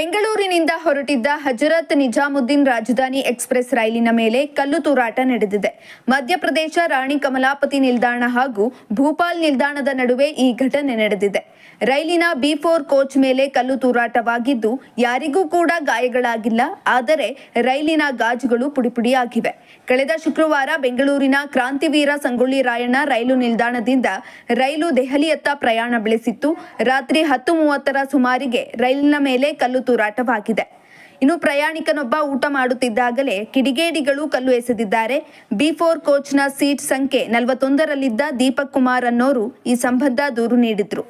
ಬೆಂಗಳೂರಿನಿಂದ ಹೊರಟಿದ್ದ ಹಜರತ್ ನಿಜಾಮುದ್ದೀನ್ ರಾಜಧಾನಿ ಎಕ್ಸ್ಪ್ರೆಸ್ ರೈಲಿನ ಮೇಲೆ ಕಲ್ಲು ತೂರಾಟ ನಡೆದಿದೆ. ಮಧ್ಯಪ್ರದೇಶ ರಾಣಿ ಕಮಲಾಪತಿ ನಿಲ್ದಾಣ ಹಾಗೂ ಭೂಪಾಲ್ ನಿಲ್ದಾಣದ ನಡುವೆ ಈ ಘಟನೆ ನಡೆದಿದೆ. ರೈಲಿನ ಬಿ ಫೋರ್ ಕೋಚ್ ಮೇಲೆ ಕಲ್ಲು ತೂರಾಟವಾಗಿದ್ದು, ಯಾರಿಗೂ ಕೂಡ ಗಾಯಗಳಾಗಿಲ್ಲ, ಆದರೆ ರೈಲಿನ ಗಾಜುಗಳು ಪುಡಿಪುಡಿಯಾಗಿವೆ. ಕಳೆದ ಶುಕ್ರವಾರ ಬೆಂಗಳೂರಿನ ಕ್ರಾಂತಿವೀರ ಸಂಗೊಳ್ಳಿ ರಾಯಣ್ಣ ರೈಲು ನಿಲ್ದಾಣದಿಂದ ರೈಲು ದೆಹಲಿಯತ್ತ ಪ್ರಯಾಣ ಬೆಳೆಸಿತ್ತು. ರಾತ್ರಿ ಹತ್ತು ಮೂವತ್ತರ ಸುಮಾರಿಗೆ ರೈಲಿನ ಮೇಲೆ ಕಲ್ಲು ತೂರಾಟವಾಗಿದೆ. ಇನ್ನು ಪ್ರಯಾಣಿಕನೊಬ್ಬ ಊಟ ಮಾಡುತ್ತಿದ್ದಾಗಲೇ ಕಿಡಿಗೇಡಿಗಳು ಕಲ್ಲು ಎಸೆದಿದ್ದಾರೆ. ಬಿ ಫೋರ್ ಕೋಚ್ನ ಸೀಟ್ ಸಂಖ್ಯೆ ನಲವತ್ತೊಂದರಲ್ಲಿದ್ದ ದೀಪಕ್ ಕುಮಾರ್ ಅನ್ನೋರು ಈ ಸಂಬಂಧ ದೂರು ನೀಡಿದ್ರು.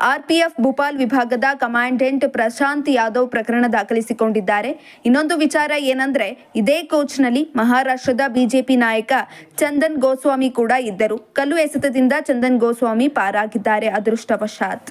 ಆರ್ಪಿಎಫ್ ಭೂಪಾಲ್ ವಿಭಾಗದ ಕಮಾಂಡೆಂಟ್ ಪ್ರಶಾಂತ್ ಯಾದವ್ ಪ್ರಕರಣ ದಾಖಲಿಸಿಕೊಂಡಿದ್ದಾರೆ. ಇನ್ನೊಂದು ವಿಚಾರ ಏನಂದ್ರೆ, ಇದೇ ಕೋಚ್ನಲ್ಲಿ ಮಹಾರಾಷ್ಟ್ರದ ಬಿಜೆಪಿ ನಾಯಕ ಚಂದನ್ ಗೋಸ್ವಾಮಿ ಕೂಡ ಇದ್ದರು. ಕಲ್ಲು ಎಸೆತದಿಂದ ಚಂದನ್ ಗೋಸ್ವಾಮಿ ಪಾರಾಗಿದ್ದಾರೆ ಅದೃಷ್ಟವಶಾತ್.